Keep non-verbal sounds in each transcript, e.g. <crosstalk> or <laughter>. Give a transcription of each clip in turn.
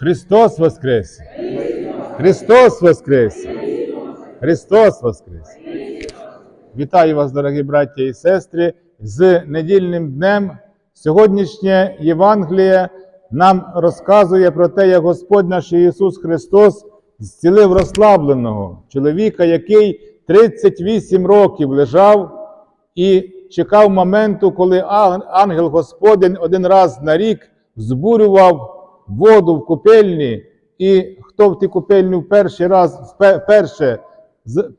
Христос Воскрес! Христос Воскрес! Христос Воскрес! Вітаю вас, дорогі браття і сестри, з недільним днем. Сьогоднішнє Євангеліє нам розказує про те, як Господь наш Ісус Христос зцілив розслабленого чоловіка, який 38 років лежав і чекав моменту, коли ангел Господень один раз на рік збурював воду в купельні, і хто в ті купельні в перший раз вперше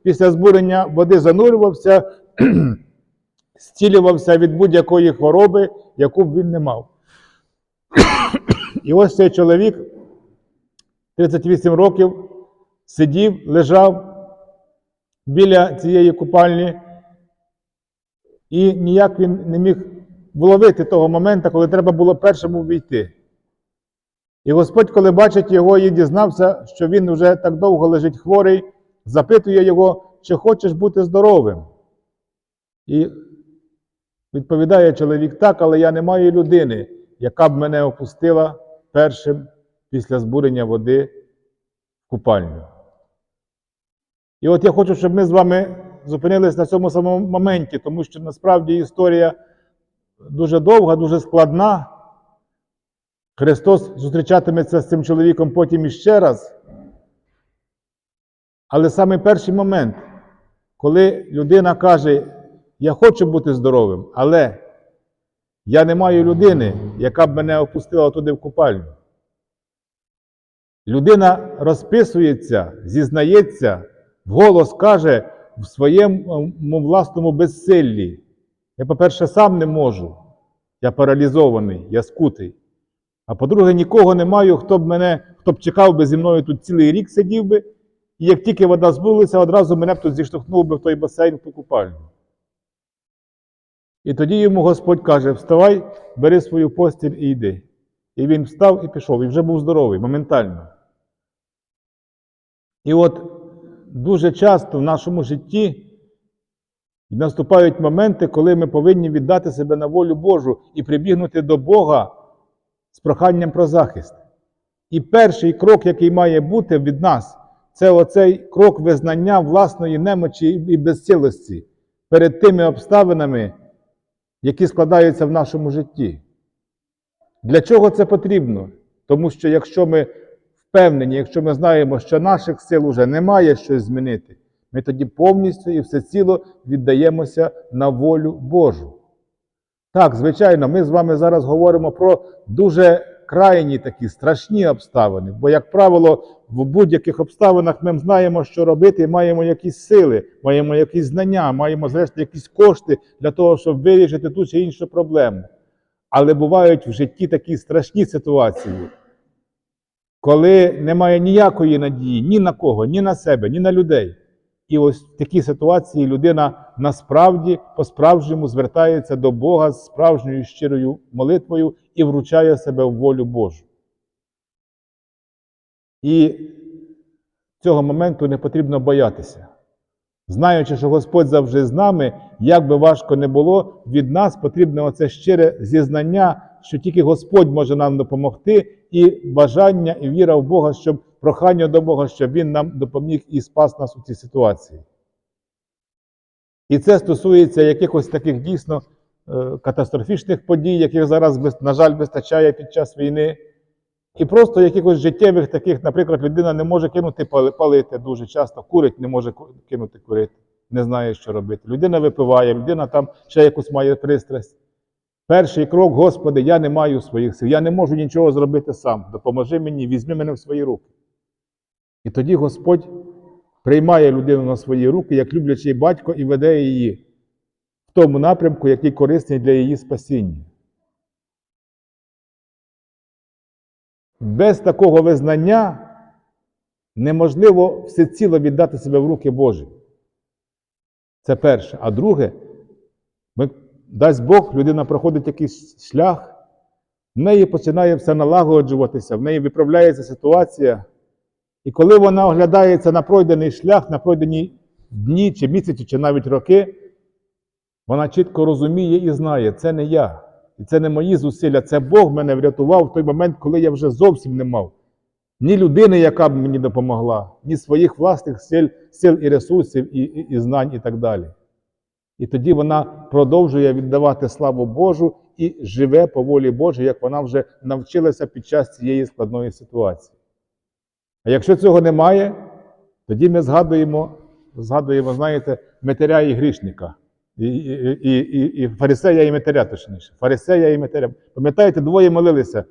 після збурення води занурювався, <clears throat> зцілювався від будь-якої хвороби, яку б він не мав. І ось цей чоловік 38 років сидів, лежав біля цієї купальні, і ніяк він не міг вловити того моменту, коли треба було першому війти. І Господь, коли бачить його і дізнався, що він вже так довго лежить хворий, запитує його, чи хочеш бути здоровим. І відповідає чоловік так, але я не маю людини, яка б мене опустила першим після збурення води в купальню. І от я хочу, щоб ми з вами зупинились на цьому самому моменті, тому що насправді історія дуже довга, дуже складна. Христос зустрічатиметься з цим чоловіком потім іще раз. Але саме перший момент, коли людина каже, я хочу бути здоровим, але я не маю людини, яка б мене опустила туди в купальню. Людина розписується, зізнається, вголос каже в своєму власному безсиллі. Я, по-перше, сам не можу. Я паралізований, я скутий. А по-друге, нікого не маю, хто б мене, хто б чекав би зі мною тут цілий рік сидів би, і як тільки вода збулася, одразу мене б тут зіштовхнув би в той басейн в купальню. І тоді йому Господь каже: Вставай, бери свою постіль і йди. І він встав і пішов, і вже був здоровий моментально. І от дуже часто в нашому житті наступають моменти, коли ми повинні віддати себе на волю Божу і прибігнути до Бога з проханням про захист. І перший крок, який має бути від нас, це оцей крок визнання власної немочі і безсилості перед тими обставинами, які складаються в нашому житті. Для чого це потрібно? Тому що якщо ми впевнені, якщо ми знаємо, що наших сил уже немає щось змінити, ми тоді повністю і всеціло віддаємося на волю Божу. Так, звичайно, ми з вами зараз говоримо про дуже крайні такі страшні обставини, бо, як правило, в будь-яких обставинах ми знаємо, що робити, маємо якісь сили, маємо якісь знання, маємо, зрештою, якісь кошти для того, щоб вирішити ту чи іншу проблему. Але бувають в житті такі страшні ситуації, коли немає ніякої надії ні на кого, ні на себе, ні на людей. І ось в такій ситуації людина насправді по-справжньому звертається до Бога з справжньою щирою молитвою і вручає себе в волю Божу. І цього моменту не потрібно боятися. Знаючи, що Господь завжди з нами, як би важко не було, від нас потрібне оце щире зізнання, що тільки Господь може нам допомогти, і бажання і віра в Бога, щоб прохання до Бога, щоб Він нам допоміг і спас нас у цій ситуації. І це стосується якихось таких дійсно е, катастрофічних подій, яких зараз, на жаль, вистачає під час війни. І просто якихось життєвих таких, наприклад, людина не може кинути палити дуже часто, курить не може кинути курити, не знає, що робити. Людина випиває, людина там ще якусь має пристрасть. Перший крок, Господи, я не маю своїх сил, я не можу нічого зробити сам. Допоможи мені, візьми мене в свої руки. І тоді Господь приймає людину на свої руки, як люблячий батько, і веде її в тому напрямку, який корисний для її спасіння. Без такого визнання неможливо всеціло віддати себе в руки Божі. Це перше. А друге, ми, дасть Бог, людина проходить якийсь шлях, в неї починає все налагоджуватися, в неї виправляється ситуація. І коли вона оглядається на пройдений шлях, на пройдені дні, чи місяці, чи навіть роки, вона чітко розуміє і знає, це не я. І це не мої зусилля, це Бог мене врятував в той момент, коли я вже зовсім не мав ні людини, яка б мені допомогла, ні своїх власних сил, сил і ресурсів, і, і, і знань, і так далі. І тоді вона продовжує віддавати славу Божу і живе по волі Божій, як вона вже навчилася під час цієї складної ситуації. А якщо цього немає, тоді ми згадуємо, згадуємо, знаєте, метаря і грішника. І, і, і, і, фарисея і метаря, точніше. Фарисея і метаря. Пам'ятаєте, двоє молилися.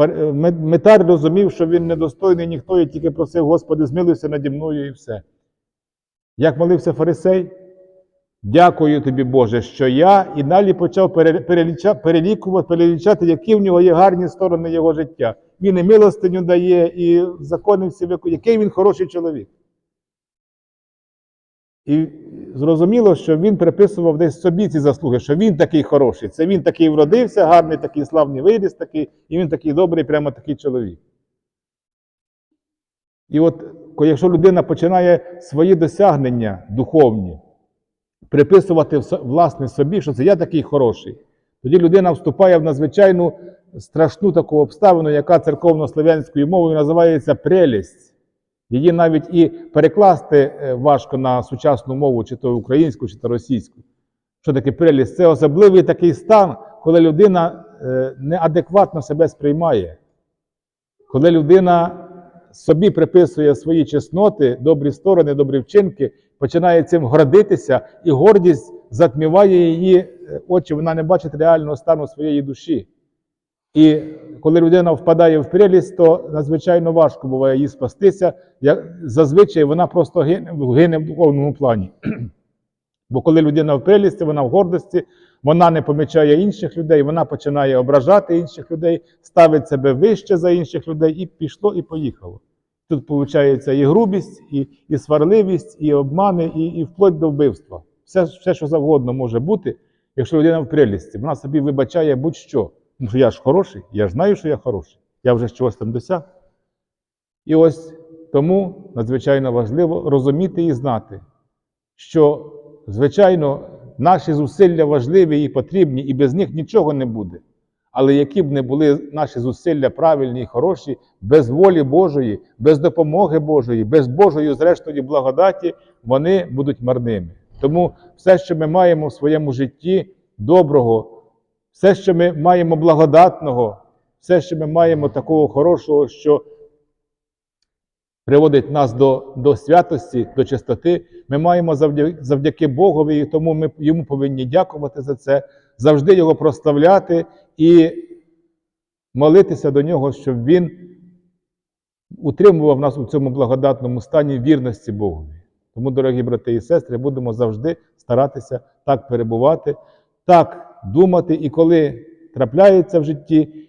Е, Ме- Метар розумів, що він недостойний ніхто, і тільки просив, Господи, змилуйся наді мною і все. Як молився фарисей? Дякую тобі, Боже, що я і далі почав пере- перелікувати, перелічати, які в нього є гарні сторони його життя. Він і милостиню дає, і закони всі виконує. Який він хороший чоловік. І зрозуміло, що він приписував десь собі ці заслуги, що він такий хороший. Це він такий вродився, гарний, такий славний виріс, такий, і він такий добрий, прямо такий чоловік. І от, якщо людина починає свої досягнення духовні приписувати власне собі, що це я такий хороший, тоді людина вступає в надзвичайну страшну таку обставину, яка церковно-слов'янською мовою називається прелість. Її навіть і перекласти е, важко на сучасну мову, чи то українську, чи то російську. Що таке прелість? Це особливий такий стан, коли людина е, неадекватно себе сприймає. Коли людина собі приписує свої чесноти, добрі сторони, добрі вчинки, починає цим гордитися, і гордість затміває її е, очі, вона не бачить реального стану своєї душі. І коли людина впадає в прелість, то надзвичайно важко буває їй спастися. Як- Зазвичай вона просто гине, гине в духовному плані. <clears throat> Бо коли людина в прелісті, вона в гордості, вона не помічає інших людей, вона починає ображати інших людей, ставить себе вище за інших людей, і пішло, і поїхало. Тут виходить і грубість, і, і сварливість, і обмани, і, і вплоть до вбивства. Все, все, що завгодно може бути, якщо людина в прелісті, вона собі вибачає будь-що. Тому що я ж хороший, я ж знаю, що я хороший, я вже чогось там досяг. І ось тому надзвичайно важливо розуміти і знати, що, звичайно, наші зусилля важливі і потрібні, і без них нічого не буде. Але які б не були наші зусилля правильні і хороші, без волі Божої, без допомоги Божої, без Божої, зрештою, благодаті, вони будуть марними. Тому все, що ми маємо в своєму житті доброго, все, що ми маємо благодатного, все, що ми маємо такого хорошого, що приводить нас до, до святості, до чистоти, ми маємо завдяки, завдяки Богові, і тому ми йому повинні дякувати за це, завжди його прославляти і молитися до нього, щоб він утримував нас у цьому благодатному стані вірності Богові. Тому, дорогі брати і сестри, будемо завжди старатися так перебувати, так думати, і коли трапляється в житті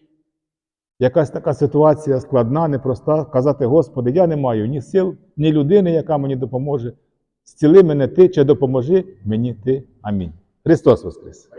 якась така ситуація складна, непроста, казати, Господи, я не маю ні сил, ні людини, яка мені допоможе. Зціли мене Ти чи допоможи мені Ти. Амінь. Христос Воскрес!